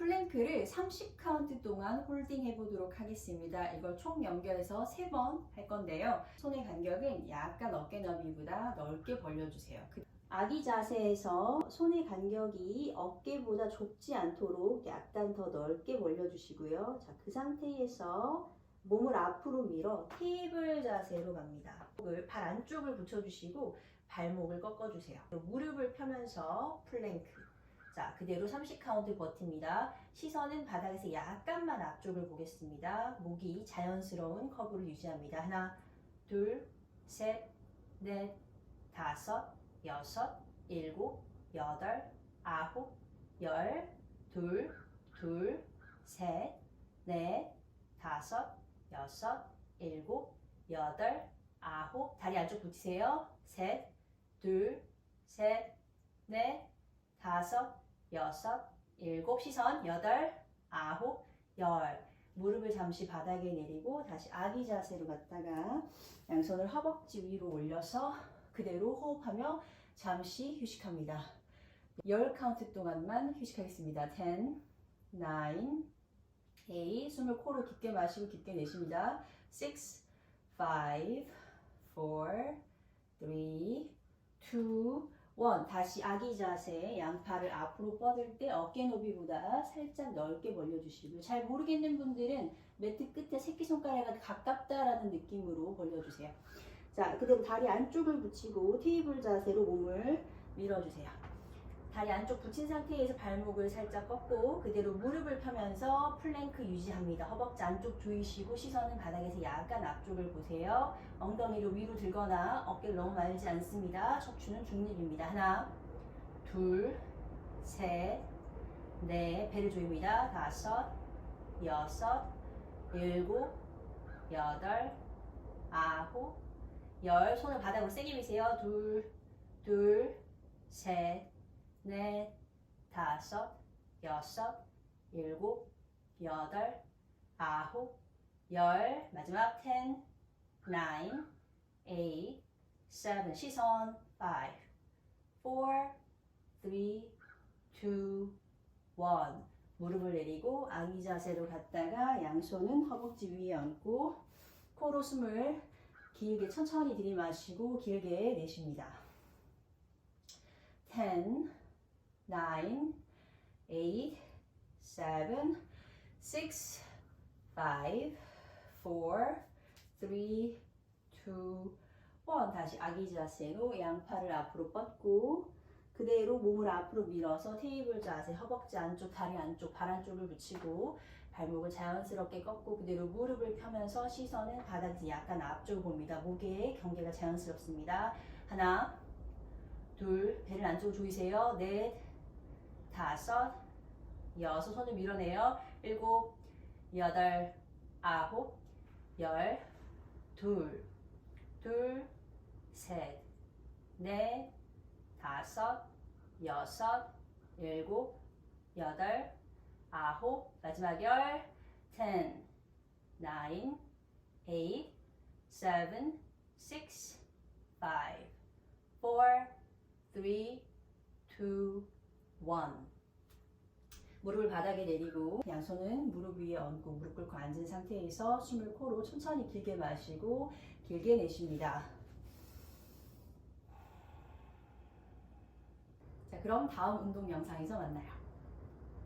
플랭크를 30카운트 동안 홀딩 해보도록 하겠습니다. 이걸 총 연결해서 3번 할 건데요. 손의 간격은 약간 어깨 너비보다 넓게 벌려주세요. 그- 아기 자세에서 손의 간격이 어깨보다 좁지 않도록 약간 더 넓게 벌려주시고요. 자, 그 상태에서 몸을 앞으로 밀어 테이블 자세로 갑니다. 발 안쪽을 붙여주시고 발목을 꺾어주세요. 무릎을 펴면서 플랭크. 자, 그대로 30 카운트 버팁니다. 시선은 바닥에서 약간만 앞쪽을 보겠습니다. 목이 자연스러운 커브를 유지합니다. 하나, 둘, 셋, 넷, 다섯, 여섯, 일곱, 여덟, 아홉, 열, 둘, 둘, 셋, 넷, 다섯, 여섯, 일곱, 여덟, 아홉, 다리 안쪽 붙이세요. 셋, 둘, 셋, 넷, 다섯, 여섯, 일곱, 시선, 여덟, 아홉, 열. 무릎을 잠시 바닥에 내리고 다시 아기 자세로 갔다가 양손을 허벅지 위로 올려서 그대로 호흡하며 잠시 휴식합니다. 열 카운트 동안만 휴식하겠습니다. 10, 9, 8, 숨을 코로 깊게 마시고 깊게 내쉽니다. 6, 5, 4, 3, 2, 1. 다시 아기 자세, 양팔을 앞으로 뻗을 때 어깨 높이보다 살짝 넓게 벌려주시고요. 잘 모르겠는 분들은 매트 끝에 새끼손가락이 가깝다라는 느낌으로 벌려주세요. 자, 그대로 다리 안쪽을 붙이고 테이블 자세로 몸을 밀어주세요. 다리 안쪽 붙인 상태에서 발목을 살짝 꺾고 그대로 무릎을 펴면서 플랭크 유지합니다. 허벅지 안쪽 조이시고 시선은 바닥에서 약간 앞쪽을 보세요. 엉덩이를 위로 들거나 어깨를 너무 말지 않습니다. 척추는 중립입니다. 하나, 둘, 셋, 넷, 배를 조입니다. 다섯, 여섯, 일곱, 여덟, 아홉, 열. 손을 바닥으로 세게 미세요. 둘, 둘, 셋, 넷, 다섯, 여섯, 일곱, 여덟, 아홉, 열. 마지막 10, 9, 8, 7, 시선 5, 4, 3, 2, 1. 무릎을 내리고 아기 자세로 갔다가 양손은 허벅지 위에 얹고 코로 숨을 길게 천천히 들이마시고 길게 내쉽니다. 10, 9, 8, 7, 6, 5, 4, 3, 2, 1. 다시 아기 자세로 양팔을 앞으로 뻗고 그대로 몸을 앞으로 밀어서 테이블 자세, 허벅지 안쪽, 다리 안쪽, 발 안쪽을 붙이고 발목을 자연스럽게 꺾고 그대로 무릎을 펴면서 시선은 바닥에서 약간 앞쪽을 봅니다. 목에 경계가 자연스럽습니다. 하나, 둘, 배를 안쪽으로 조이세요. 넷, 다섯, 여섯, 손을 밀어내요. 일곱, 여덟, 아홉, 열, 둘, 둘, 셋, 넷, 다섯, 여섯, 일곱, 여덟, 아홉, 마지막 열, 10, 9, 8, 7, 6, 5, 4, 3, 2, 1. 무릎을 바닥에 내리고 양손은 무릎 위에 얹고 무릎 꿇고 앉은 상태에서 숨을 코로 천천히 길게 마시고 길게 내쉽니다. 자, 그럼 다음 운동 영상에서 만나요.